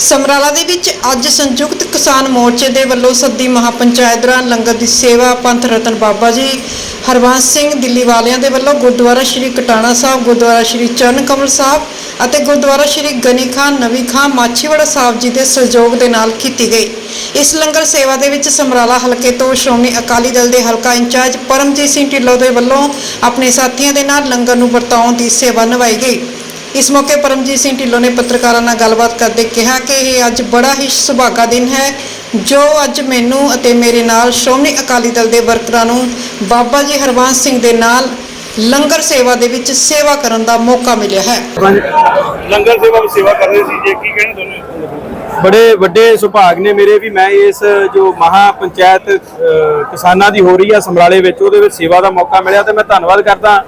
ਸਮਰਾਲਾ ਦੇ ਵਿੱਚ ਅੱਜ ਸੰਯੁਕਤ ਕਿਸਾਨ ਮੋਰਚੇ ਦੇ ਵੱਲੋਂ ਸੱਦੀ ਮਹਾਪੰਚਾਇਤ ਦੌਰਾਨ ਲੰਗਰ ਦੀ ਸੇਵਾ ਪੰਥ ਰਤਨ ਬਾਬਾ ਜੀ ਹਰਵੰਸ ਸਿੰਘ ਦਿੱਲੀ ਵਾਲਿਆਂ ਦੇ ਵੱਲੋਂ ਗੁਰਦੁਆਰਾ ਸ਼੍ਰੀ ਕਟਾਣਾ ਸਾਹਿਬ, ਗੁਰਦੁਆਰਾ ਸ਼੍ਰੀ ਚਰਨ ਕਮਲ ਸਾਹਿਬ ਅਤੇ ਗੁਰਦੁਆਰਾ ਸ਼੍ਰੀ ਗਨੀ ਖਾਨ, ਨਵੀ ਖਾਨ, ਮਾਛੀਵਾੜਾ ਸਾਹਿਬ ਜੀ ਦੇ ਸਹਿਯੋਗ ਦੇ ਨਾਲ ਕੀਤੀ ਗਈ। ਇਸ ਲੰਗਰ ਸੇਵਾ ਦੇ ਵਿੱਚ ਸਮਰਾਲਾ ਹਲਕੇ ਤੋਂ ਸ਼੍ਰੋਮਣੀ ਅਕਾਲੀ ਦਲ ਦੇ ਹਲਕਾ ਇੰਚਾਰਜ ਪਰਮਜੀਤ ਸਿੰਘ ਢਿੱਲੋਂ ਦੇ ਵੱਲੋਂ ਆਪਣੇ ਸਾਥੀਆਂ ਦੇ ਨਾਲ ਲੰਗਰ ਨੂੰ ਵਰਤਾਉਣ ਦੀ ਸੇਵਾ ਨਿਭਾਈ ਗਈ। ਇਸ ਮੌਕੇ ਪਰਮਜੀਤ ਸਿੰਘ ਢਿੱਲੋਂ ਨੇ ਪੱਤਰਕਾਰਾਂ ਨਾਲ ਗੱਲਬਾਤ ਕਰਦੇ ਕਿਹਾ ਕਿ ਇਹ ਅੱਜ ਬੜਾ ਹੀ ਸੁਭਾਗਾ ਦਿਨ ਹੈ ਜੋ ਅੱਜ ਮੈਨੂੰ ਅਤੇ ਮੇਰੇ ਨਾਲ ਸ਼੍ਰੋਮਣੀ ਅਕਾਲੀ ਦਲ ਦੇ ਵਰਕਰਾਂ ਨੂੰ ਬਾਬਾ ਜੀ ਹਰਵੰਸ ਸਿੰਘ ਦੇ ਨਾਲ ਲੰਗਰ ਸੇਵਾ ਦੇ ਵਿੱਚ ਸੇਵਾ ਕਰਨ ਦਾ ਮੌਕਾ ਮਿਲਿਆ ਹੈ। ਲੰਗਰ ਸੇਵਾ ਵਿੱਚ ਸੇਵਾ ਕਰ ਰਹੇ ਸੀ ਜੇ ਕੀ ਕਹਿਣਾ ਦੋਨੇ ਬੜੇ ਵੱਡੇ ਸੁਭਾਗ ਨੇ ਮੇਰੇ ਵੀ ਮੈਂ ਇਸ ਜੋ ਮਹਾ ਪੰਚਾਇਤ ਕਿਸਾਨਾਂ ਦੀ ਹੋ ਰਹੀ ਆ ਸਮਰਾਲੇ ਵਿੱਚ ਉਹਦੇ ਵਿੱਚ ਸੇਵਾ ਦਾ ਮੌਕਾ ਮਿਲਿਆ ਤੇ ਮੈਂ ਧੰਨਵਾਦ ਕਰਦਾ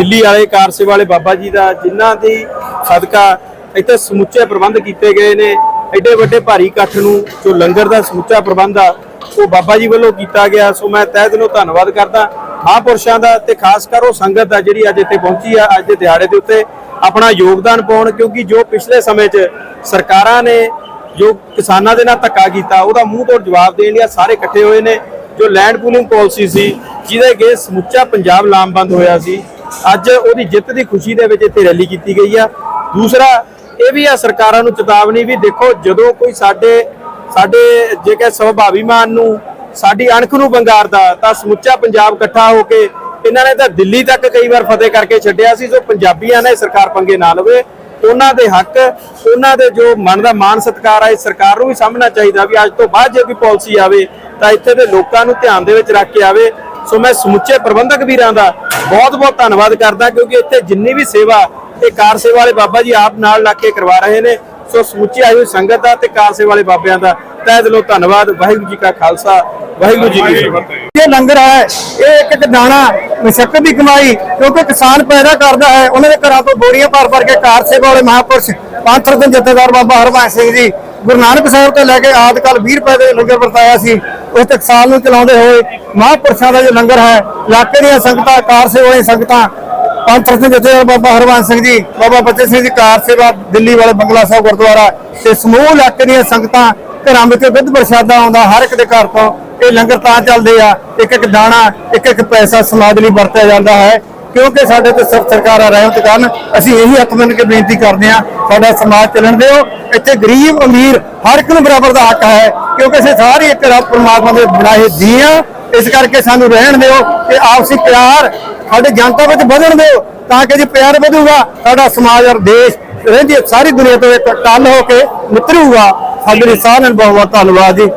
ਦਿੱਲੀ ਵਾਲੇ ਕਾਰ ਸੇਵਾ ਵਾਲੇ ਬਾਬਾ ਜੀ ਦਾ ਜਿਨ੍ਹਾਂ ਦੀ ਸਦਕਾ ਇੱਥੇ ਸਮੁੱਚੇ ਪ੍ਰਬੰਧ ਕੀਤੇ ਗਏ ਨੇ, ਐਡੇ ਵੱਡੇ ਭਾਰੀ ਇਕੱਠ ਨੂੰ ਜੋ ਲੰਗਰ ਦਾ ਸਮੁੱਚਾ ਪ੍ਰਬੰਧ ਆ, ਉਹ ਬਾਬਾ ਜੀ ਵੱਲੋਂ ਕੀਤਾ ਗਿਆ। ਸੋ ਮੈਂ ਤਹਿ ਦਿਲੋਂ ਧੰਨਵਾਦ ਕਰਦਾ ਮਹਾਂਪੁਰਸ਼ਾਂ ਦਾ ਤੇ ਖਾਸ ਕਰ ਉਹ ਸੰਗਤ ਦਾ ਜਿਹੜੀ ਅੱਜ ਇੱਥੇ ਪਹੁੰਚੀ ਆ, ਅੱਜ ਦੇ ਦਿਹਾੜੇ ਦੇ ਉੱਤੇ ਆਪਣਾ ਯੋਗਦਾਨ ਪਾਉਣ, ਕਿਉਂਕਿ ਜੋ ਪਿਛਲੇ ਸਮੇਂ 'ਚ ਸਰਕਾਰਾਂ ਨੇ ਜੋ ਕਿਸਾਨਾਂ ਦੇ ਨਾਲ ਧੱਕਾ ਕੀਤਾ, ਉਹਦਾ ਮੂੰਹ ਤੋੜ ਜਵਾਬ ਦੇਣ ਲਈ ਸਾਰੇ ਇਕੱਠੇ ਹੋਏ ਨੇ। ਜੋ ਲੈਂਡ ਪੂਲਿੰਗ ਪਾਲਿਸੀ ਸੀ, ਜਿਹਦੇ ਅੱਗੇ ਸਮੁੱਚਾ ਪੰਜਾਬ ਲਾਮਬੰਦ ਹੋਇਆ ਸੀ ਅੱਜ ਉਹਦੀ ਜਿੱਤ ਦੀ ਖੁਸ਼ੀ ਦੇ ਵਿੱਚ ਇੱਥੇ ਰੈਲੀ ਕੀਤੀ ਗਈ ਆ। ਦੂਸਰਾ, ਇਹ ਵੀ ਆ, ਸਰਕਾਰਾਂ ਨੂੰ ਚੇਤਾਵਨੀ ਵੀ ਦੇਖੋ, ਜਦੋਂ ਕੋਈ ਸਾਡੇ ਸਾਡੇ ਜੇ ਕਿ ਸਵਭਾਵੀਮਾਨ ਨੂੰ, ਸਾਡੀ ਅਣਖ ਨੂੰ ਬੰਗਾਰਦਾ, ਤਾਂ ਸਮੁੱਚਾ ਪੰਜਾਬ ਇਕੱਠਾ ਹੋ ਕੇ ਇਹਨਾਂ ਨੇ ਤਾਂ ਦਿੱਲੀ ਤੱਕ ਕਈ ਵਾਰ ਫਤਿਹ ਕਰਕੇ ਛੱਡਿਆ ਸੀ, ਜੋ ਪੰਜਾਬੀਆਂ ਨੇ ਸਰਕਾਰ ਪੰਗੇ ਨਾ ਲਵੇ। ਉਹਨਾਂ ਦੇ ਹੱਕ, ਉਹਨਾਂ ਦੇ ਜੋ ਮਨ ਦਾ ਮਾਨ ਸਤਿਕਾਰ ਆ ਇਸ ਸਰਕਾਰ ਨੂੰ ਵੀ ਸਮਝਣਾ ਚਾਹੀਦਾ ਵੀ ਅੱਜ ਤੋਂ ਬਾਅਦ ਜੇ ਕੋਈ ਪਾਲਿਸੀ ਆਵੇ, ਤਾਂ ਇੱਥੇ ਦੇ ਲੋਕਾਂ ਨੂੰ ਧਿਆਨ ਦੇ ਵਿੱਚ ਰੱਖ ਕੇ ਆਵੇ। ਸੋ ਮੈਂ ਸਮੁੱਚੇ ਪ੍ਰਬੰਧਕ ਵੀਰਾਂ ਦਾ ਬਹੁਤ ਬਹੁਤ ਧੰਨਵਾਦ ਕਰਦਾ ਕਿਉਂਕਿ ਇੱਥੇ ਜਿੰਨੀ ਵੀ ਸੇਵਾ ਇਹ ਕਾਰ ਸੇਵਾ ਵਾਲੇ ਬਾਬਾ ਜੀ ਆਪ ਨਾਲ ਲੱਗ ਕੇ ਕਰਵਾ ਰਹੇ ਨੇ, ਸੋ ਸਮੁੱਚੀ ਆਈ ਹੋਈ ਸੰਗਤ ਦਾ ਤੇ ਕਾਰ ਸੇਵਾ ਵਾਲੇ ਬਾਬਿਆਂ ਦਾ ਤਹਿ ਦਿਲੋਂ ਧੰਨਵਾਦ। ਵਾਹਿਗੁਰੂ ਜੀ ਕਾ ਖਾਲਸਾ, ਵਾਹਿਗੁਰੂ ਜੀ ਕੀ ਫਤਿਹ। ਇਹ ਲੰਗਰ ਹੈ, ਇਹ ਇੱਕ ਇੱਕ ਦਾਣਾ, ਮਸ਼ੱਕਤ ਦੀ ਕਮਾਈ, ਕਿਉਂਕਿ ਕਿਸਾਨ ਪੈਦਾ ਕਰਦਾ ਹੈ, ਉਹਨਾਂ ਦੇ ਘਰਾਂ ਤੋਂ ਬੋਰੀਆਂ ਭਰ ਭਰ ਕੇ ਕਾਰ ਸੇਵਾ ਵਾਲੇ ਮਹਾਂਪੁਰਸ਼ ਪੰਥ ਰਤਨ ਜਥੇਦਾਰ ਬਾਬਾ ਹਰਭਜਨ ਸਿੰਘ ਜੀ, ਗੁਰੂ ਨਾਨਕ ਸਾਹਿਬ ਤੋਂ ਲੈ ਕੇ ਆਦ ਕੱਲ 20 ਰੁਪਏ ਦੇ ਲੰਗਰ ਵਰਤਾਇਆ ਸੀ। ਉਸ ਟਕਸਾਲ ਨੂੰ ਚਲਾਉਂਦੇ ਹੋਏ ਮਹਾਂਪੁਰਸ਼ਾਂ ਦਾ ਜੋ ਲੰਗਰ ਹੈ, ਇਲਾਕੇ ਦੀਆਂ ਸੰਗਤਾਂ, ਕਾਰ ਸੇਵਾ ਵਾਲੀਆਂ ਸੰਗਤਾਂ ਪੰਥ ਸਿੰਘ ਜਥੇਦਾਰ ਬਾਬਾ ਹਰਭਜਨ ਸਿੰਘ ਜੀ, ਬਾਬਾ ਬੱਚੇ ਸਿੰਘ ਜੀ, ਕਾਰ ਸੇਵਾ ਦਿੱਲੀ ਵਾਲੇ ਬੰਗਲਾ ਸਾਹਿਬ ਗੁਰਦੁਆਰਾ ਤੇ ਸਮੂਹ ਇਲਾਕੇ ਦੀਆਂ ਸੰਗਤਾਂ ਘਰਾਂ ਵਿੱਚ ਦੁੱਧ ਪ੍ਰਸ਼ਾਦਾ ਆਉਂਦਾ, ਹਰ ਇੱਕ ਦੇ ਘਰ ਤੋਂ ਇਹ ਲੰਗਰ ਤਾਂ ਚੱਲਦੇ ਆ, ਇੱਕ ਇੱਕ ਦਾਣਾ, ਇੱਕ ਇੱਕ ਪੈਸਾ ਸਮਾਜ ਲਈ ਵਰਤਿਆ ਜਾਂਦਾ ਹੈ। ਕਿਉਂਕਿ ਸਾਡੇ ਤੇ ਸਭ ਸਰਕਾਰਾਂ ਰਹਿਮਤ ਕਰਨ, ਅਸੀਂ ਇਹੀ ਹੱਥ ਮੰਨ ਕੇ ਬੇਨਤੀ ਕਰਦੇ ਹਾਂ, ਸਾਡਾ ਸਮਾਜ ਚੱਲਣ ਦਿਓ। ਇੱਥੇ ਗਰੀਬ ਅਮੀਰ ਹਰ ਇੱਕ ਨੂੰ ਬਰਾਬਰ ਦਾ ਹੱਕ ਹੈ, ਕਿਉਂਕਿ ਅਸੀਂ ਸਾਰੇ ਇੱਕ ਰੱਬ ਪਰਮਾਤਮਾ ਦੇ ਬਣਾਏ ਜੀ ਆ ਇਸ ਕਰਕੇ ਸਾਨੂੰ ਰਹਿਣ ਦਿਓ ਤੇ ਆਪਸੀ ਪਿਆਰ ਸਾਡੇ ਜਨਤਾ ਵਿੱਚ ਵਧਣ ਦਿਓ, ਤਾਂ ਕਿ ਜੇ ਪਿਆਰ ਵਧੂਗਾ, ਸਾਡਾ ਸਮਾਜ ਔਰ ਦੇਸ਼ ਰਹਿੰਦੀ ਸਾਰੀ ਦੁਨੀਆ ਤੋਂ ਇੱਕ ਟੱਲ ਹੋ ਕੇ ਨਿਤਰੂਗਾ। ਸਾਡੇ ਲਈ ਸਾਰਿਆਂ ਨੂੰ ਬਹੁਤ ਬਹੁਤ ਧੰਨਵਾਦ ਜੀ।